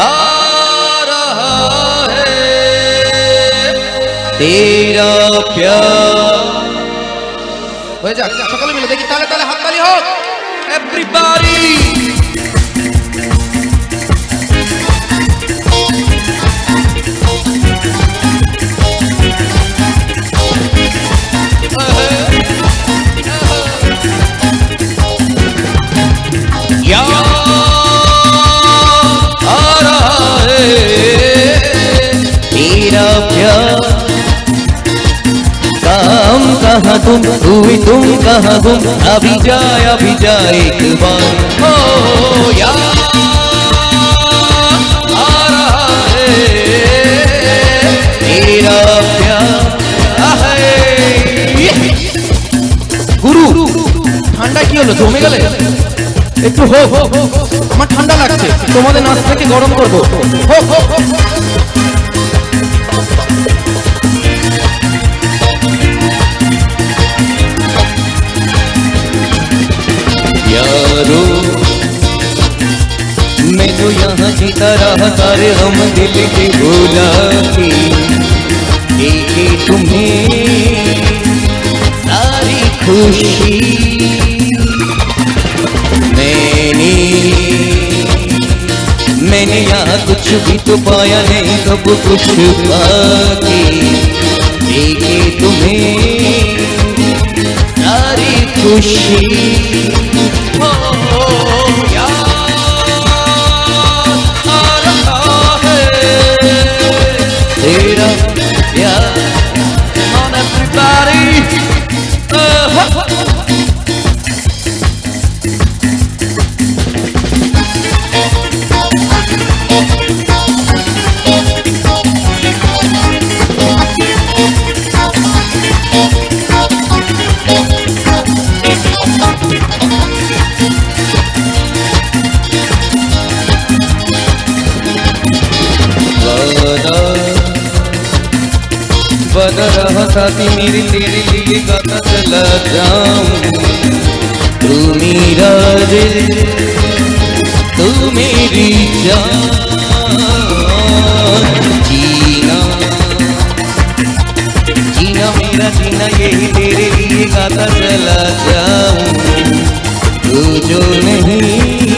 आ रहा है तेरा प्यार হয়ে যাক সকলে মিলে দেখি তালে তালে হাততালি হোক এভরিবডি कहा तुम हुई तुम कहा तुम अभी जाए अभी जाए एक बार हो यार आ रहा है तेरा प्यार है গুরু ঠান্ডা কি হলো জমে গেলে একটু হোক আমার ঠান্ডা লাগছে তোমাদের নাচ থেকে গরম করবো হোক হোক হোক। तो यहाँ जीता रहा सारे हम दिल के भूला के देखे तुम्हें सारी खुशी। मैंने मैंने यहाँ कुछ भी तो पाया नहीं सब कुछ पाके देखे तुम्हें सारी खुशी। वादा रहा साथी मेरी तेरे लिए गाता चला जाऊं तू मेरा दिल तू मेरी जान जीना जीना मेरा जीना यही तेरे लिए गाता चला जाऊं तू जो नहीं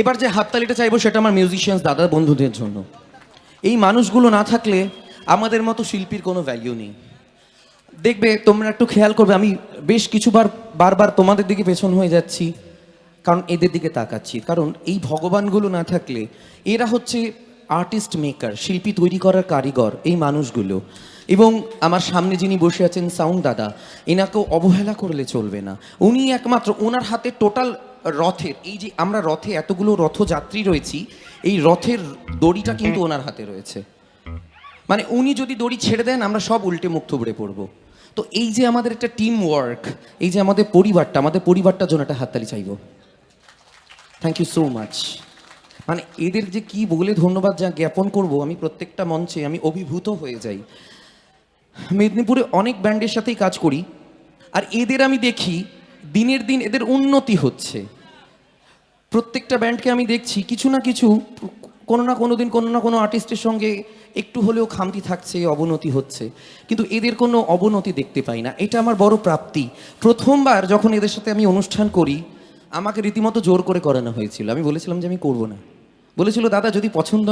এবার যে হাততালিটা চাইব সেটা আমার মিউজিশিয়ানস দাদা, বন্ধুদের জন্য। এই মানুষগুলো না থাকলে আমাদের মতো শিল্পীর কোনো ভ্যালিউ নেই। দেখবে, তোমরা একটু খেয়াল করবে, আমি বেশ কিছুবার, বারবার তোমাদের দিকে পেছন হয়ে যাচ্ছি, কারণ এদের দিকে তাকাচ্ছি। কারণ এই ভগবানগুলো না থাকলে, এরা হচ্ছে আর্টিস্ট মেকার শিল্পী তৈরি করার কারিগর, এই মানুষগুলো। এবং আমার সামনে যিনি বসে আছেন, সাউন্ড দাদা, এনাকেও অবহেলা করলে চলবে না। উনি একমাত্র, ওনার হাতে টোটাল রথের এই যে আমরা রথে এতগুলো রথযাত্রী রয়েছি এই রথের দড়িটা কিন্তু ওনার হাতে রয়েছে। মানে উনি যদি দড়ি ছেড়ে দেন আমরা সব উল্টে মুখ থুবড়ে পড়ব। তো এই যে আমাদের একটা টিম ওয়ার্ক এই যে আমাদের পরিবারটা আমাদের পরিবারটার জন্য একটা হাততালি চাইব। থ্যাংক ইউ সো মাচ মানে এদের যে কি বলে ধন্যবাদ যা জ্ঞাপন করব আমি প্রত্যেকটা মঞ্চে আমি অভিভূত হয়ে যাই। মেদিনীপুরে অনেক ব্যান্ডের সাথেই কাজ করি আর এদের আমি দেখি দিনের দিন এদের উন্নতি হচ্ছে। প্রত্যেকটা ব্যান্ডকে আমি দেখছি, কিছু না কিছু, কোনো না কোনো দিন কোনো না কোনো আর্টিস্টের সঙ্গে একটু হলেও খামতি থাকছে, অবনতি হচ্ছে। কিন্তু এদের কোনো অবনতি দেখতে পাই না। এটা আমার বড় প্রাপ্তি। প্রথমবার যখন এদের সাথে আমি অনুষ্ঠান করি, আমাকে রীতিমতো জোর করে করানো হয়েছিল। আমি বলেছিলাম যে আমি করব না। বলেছিল, দাদা, যদি পছন্দ